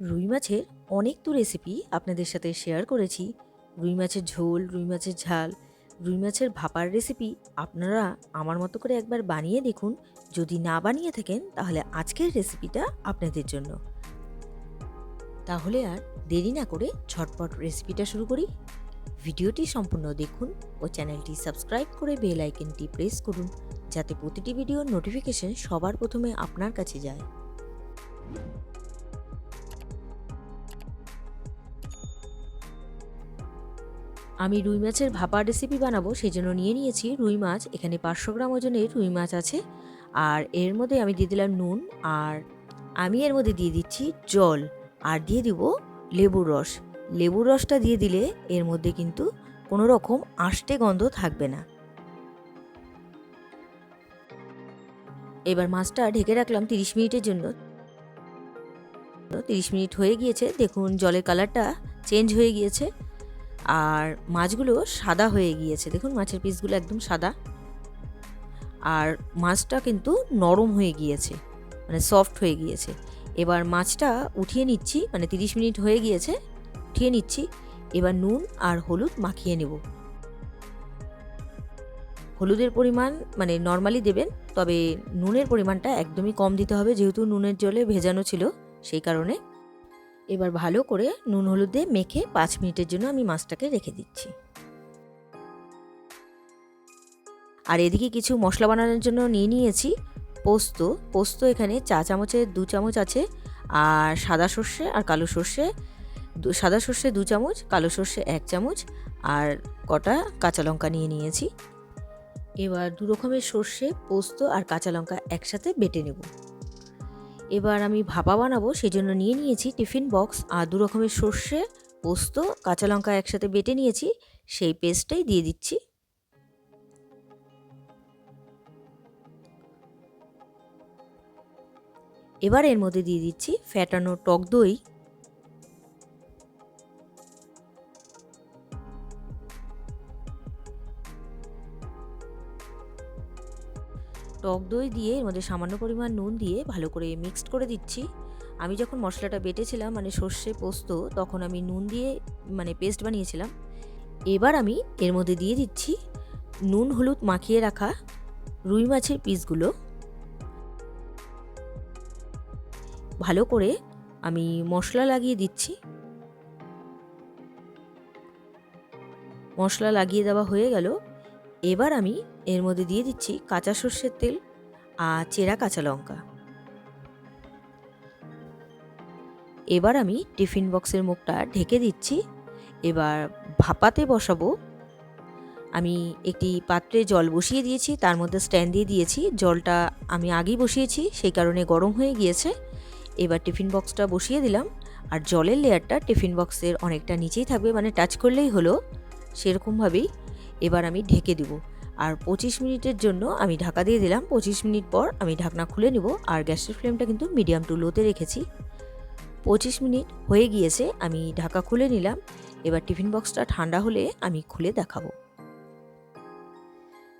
রুই মাছের অনেক তো রেসিপি আপনাদের সাথে শেয়ার করেছি। রুই মাছের ঝোল, রুই মাছের ঝাল, রুই মাছের ভাপার রেসিপি আপনারা আমার মতো করে একবার বানিয়ে দেখুন। যদি না বানিয়ে থাকেন, তাহলে আজকের রেসিপিটা আপনাদের জন্য। তাহলে আর দেরি না করে ঝটপট রেসিপিটা শুরু করি। ভিডিওটি সম্পূর্ণ দেখুন ও চ্যানেলটি সাবস্ক্রাইব করে বেল আইকনটি প্রেস করুন, যাতে প্রতিটি ভিডিওর নোটিফিকেশন সবার প্রথমে আপনার কাছে যায়। আমি রুই মাছের ভাপা রেসিপি বানাবো সেই জন্য নিয়ে নিয়েছি রুই মাছ। এখানে পাঁচশো গ্রাম ওজনের রুই মাছ আছে। আর এর মধ্যে আমি দিয়ে দিলাম নুন, আর আমি এর মধ্যে দিয়ে দিচ্ছি জল, আর দিয়ে দিব লেবুর রস। লেবুর রসটা দিয়ে দিলে এর মধ্যে কিন্তু কোনো রকম আষ্টে গন্ধ থাকবে না। এবার মাছটা ঢেকে রাখলাম তিরিশ মিনিটের জন্য। তিরিশ মিনিট হয়ে গিয়েছে। দেখুন, জলের কালারটা চেঞ্জ হয়ে গিয়েছে। আর মাছগুলো সাদা হয়ে গিয়েছে। দেখুন, মাছের পিসগুলো একদম সাদা। আর মাছটা কিন্তু নরম হয়ে গিয়েছে মানে সফট হয়ে গিয়েছে। এবার মাছটা উঠিয়ে নিচ্ছি মানে তিরিশ মিনিট হয়ে গিয়েছে, উঠিয়ে নিচ্ছি। এবার নুন আর হলুদ মাখিয়ে নেব। হলুদের পরিমাণ মানে নর্মালি দেবেন, তবে নুনের পরিমাণটা একদমই কম দিতে হবে, যেহেতু নুনের জলে ভেজানো ছিল সেই কারণে। এবার ভালো করে নুন হলুদ মেখে পাঁচ মিনিটের জন্য আমি মাছটাকে রেখে দিচ্ছি। আর এদিকে কিছু মশলা বানানোর জন্য নিয়ে নিয়েছি। পোস্ত পোস্ত এখানে চা চামচের দু চামচ আছে, আর সাদা সর্ষে আর কালো সর্ষে। সাদা সর্ষে দু চামচ, কালো সর্ষে এক চামচ, আর কটা কাঁচা লঙ্কা নিয়ে নিয়েছি। এবার দু রকমের সর্ষে, পোস্ত আর কাঁচা লঙ্কা একসাথে বেটে নেব। এবার আমি ভাপা বানাবো, সেজন্য নিয়ে নিয়েছি টিফিন বক্স আর দু রকমের সর্ষে, পোস্ত, কাঁচা লঙ্কা একসাথে বেটে নিয়েছি, সেই পেস্টটাই দিয়ে দিচ্ছি। এবার এর মধ্যে দিয়ে দিচ্ছি ফ্যাটানো টক দই টক দই দিয়ে, এর মধ্যে সামান্য পরিমাণ নুন দিয়ে ভালো করে মিক্সড করে দিচ্ছি। আমি যখন মশলাটা বেটেছিলাম মানে সর্ষে পোস্ত, তখন আমি নুন দিয়ে মানে পেস্ট বানিয়েছিলাম। এবার আমি এর মধ্যে দিয়ে দিচ্ছি নুন হলুদ মাখিয়ে রাখা রুই মাছের পিসগুলো। ভালো করে আমি মশলা লাগিয়ে দিচ্ছি। মশলা লাগিয়ে দেওয়া হয়ে গেল। এবার আমি এর মধ্যে দিয়ে দিচ্ছি কাঁচা সর্ষের তেল আর চেরা কাঁচা লঙ্কা। এবার আমি টিফিন বক্সের মুখটা ঢেকে দিচ্ছি। এবার ভাপাতে বসাবো। আমি একটি পাত্রে জল বসিয়ে দিয়েছি, তার মধ্যে স্ট্যান্ড দিয়ে দিয়েছি। জলটা আমি আগেই বসিয়েছি, সেই কারণে গরম হয়ে গিয়েছে। এবার টিফিন বক্সটা বসিয়ে দিলাম আর জলের লেয়ারটা টিফিন বক্সের অনেকটা নিচেই থাকবে মানে টাচ করলেই হলো, সেরকমভাবেই এবার আমি ঢেকে দেবো। আর পঁচিশ মিনিটের জন্য আমি ঢাকা দিয়ে দিলাম। পঁচিশ মিনিট পর আমি ঢাকনা খুলে নেব আর গ্যাসের ফ্লেমটা কিন্তু মিডিয়াম টু লোতে রেখেছি। পঁচিশ মিনিট হয়ে গিয়েছে, আমি ঢাকা খুলে নিলাম। এবার টিফিন বক্সটা ঠান্ডা হলে আমি খুলে দেখাবো।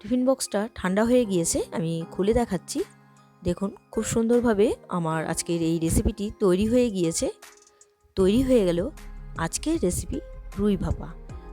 টিফিন বক্সটা ঠান্ডা হয়ে গিয়েছে, আমি খুলে দেখাচ্ছি। দেখুন, খুব সুন্দরভাবে আমার আজকের এই রেসিপিটি তৈরি হয়ে গিয়েছে। তৈরি হয়ে গেল আজকের রেসিপি রুই ভাপা।